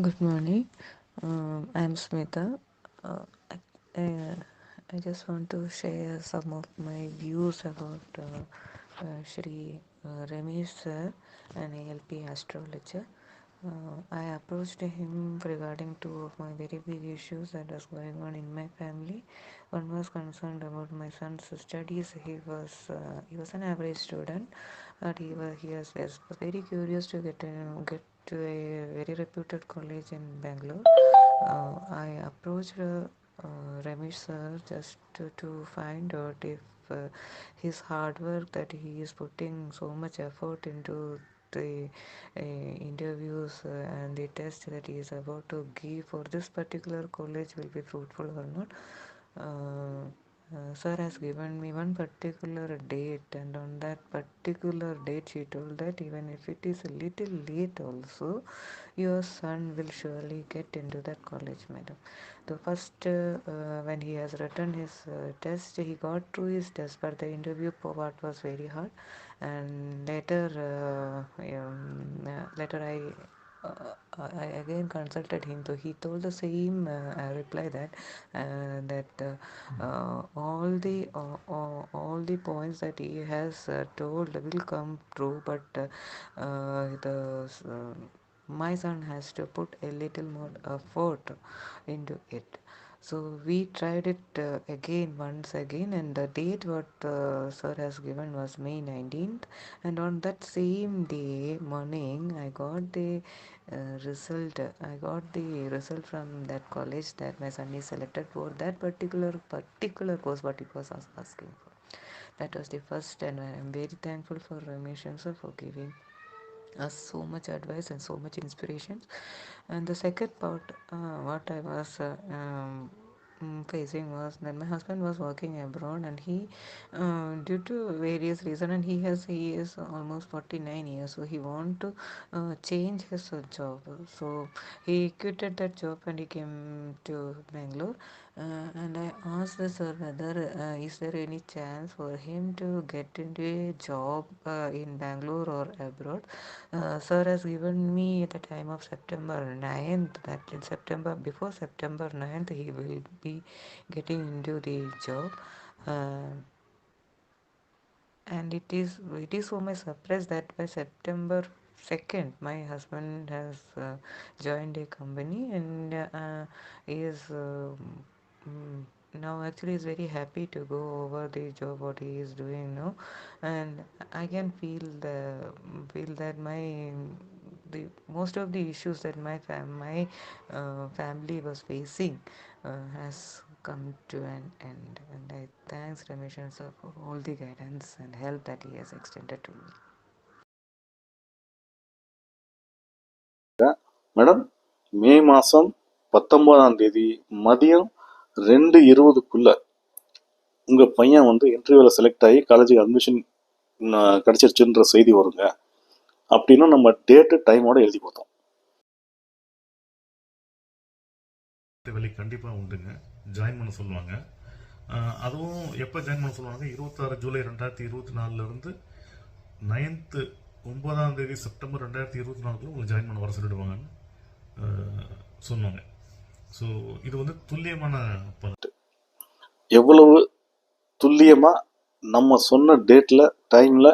Good morning. Um, I'm Smita. Uh, I, uh, I just want to share some of my views about uh, uh, Shri uh, Ramesh sir, an ALP astrologer. Uh, I approached him regarding two of my very big issues that was going on in my family. One was concerned about my son's studies. He was he was an average student, but he was he was, very curious to get get to a very reputed college in Bangalore. Uh, I approached uh, uh, Ramesh sir just to, to find out if uh, his hard work that he is putting so much effort into the uh, interviews uh, and the test that he is about to give for this particular college will be fruitful or not. Uh, sir has given me one particular date, and on that particular date, she told that even if it is a little late, also your son will surely get into that college, madam. The first, uh, uh, when he has written his uh, test, he got through his test, but the interview part was very hard. And later, uh, um, later I I again consulted him. So he told the same uh, reply that uh, that uh, uh, all the uh, uh, all the points that he has uh, told will come true, but uh, uh, the uh, my son has to put a little more effort into it so we tried it uh, again once again and the date what uh, sir has given was may 19th and on that same day morning i got the uh, result i got the result from that college that my son is selected for that particular particular course what he was asking for. That was the first and i am very thankful for ramesh sir for giving us so much advice and so much inspiration and the second part uh, what i was uh, um, facing was that my husband was working abroad and he uh, due to various reasons and he has he is almost 49 years so he want to uh, change his job. So he quitted that job and he came to bangalore and i asked the sir whether uh, is there any chance for him to get into a job uh, in bangalore or abroad? Uh, sir has given me the time of september 9th that in september before september 9th he will be getting into the job. Uh, and it is it is for my surprise that by september 2nd my husband has uh, joined a company and uh, is uh, mm, now actually is very happy to go over the job what he is doing now and i can feel the feel that my the most of the issues that my fam- my uh, family was facing uh, has come to an end and i thanks ramesh sir for all the guidance and help that he has extended to me madam மே மாதம் பத்தொன்பதாம் தேதி மதியம் ரெண்டு இருபதுக்குள்ள உங்கள் பையன் வந்து இன்டர்வியூவில் செலக்ட் ஆகி காலேஜுக்கு அட்மிஷன் கிடச்சிருச்சுன்ற செய்தி வருங்க. அப்படின்னு நம்ம டேட்டு டைமோட எழுதி கொடுத்தோம். வேலை கண்டிப்பாக உண்டுங்க. ஜாயின் பண்ண சொல்லுவாங்க. அதுவும் எப்போ ஜாயின் பண்ண சொல்லுவாங்க இருபத்தாறு ஜூலை ரெண்டாயிரத்தி இருபத்தி நாலுலேருந்து நைன்த்து ஒன்பதாம் தேதி செப்டம்பர் ரெண்டாயிரத்தி இருபத்தி நாலுக்குள்ள உங்களுக்கு ஜாயின் பண்ண வர சொல்லிடுவாங்கன்னு சொன்னாங்க. ஸோ இது வந்து துல்லியமான எவ்வளவு துல்லியமாக நம்ம சொன்ன டேட்டில் டைமில்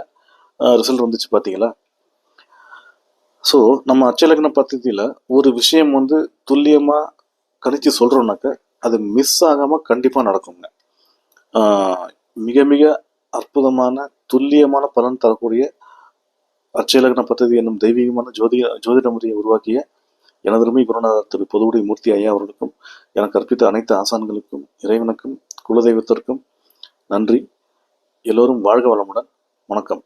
ரிசல்ட் வந்துச்சு பார்த்தீங்களா ஸோ நம்ம அச்சலக்கண பத்தியில் ஒரு விஷயம் வந்து துல்லியமாக கணித்து சொல்கிறோம்னாக்க அது மிஸ் ஆகாமல் கண்டிப்பாக நடக்குங்க. மிக மிக அற்புதமான துல்லியமான பலன் தரக்கூடிய அச்சலக்கண பத்ததி என்னும் தெய்வீகமான ஜோதி ஜோதிட முறையை உருவாக்கிய எனதருமை குருநாதர் திரு பொதுவுடை மூர்த்தி ஐயா அவர்களுக்கும் எனக்கு கற்பித்த அனைத்து ஆசான்களுக்கும் இறைவனுக்கும் குலதெய்வத்திற்கும் நன்றி. எல்லோரும் வாழ்க வளமுடன். வணக்கம்.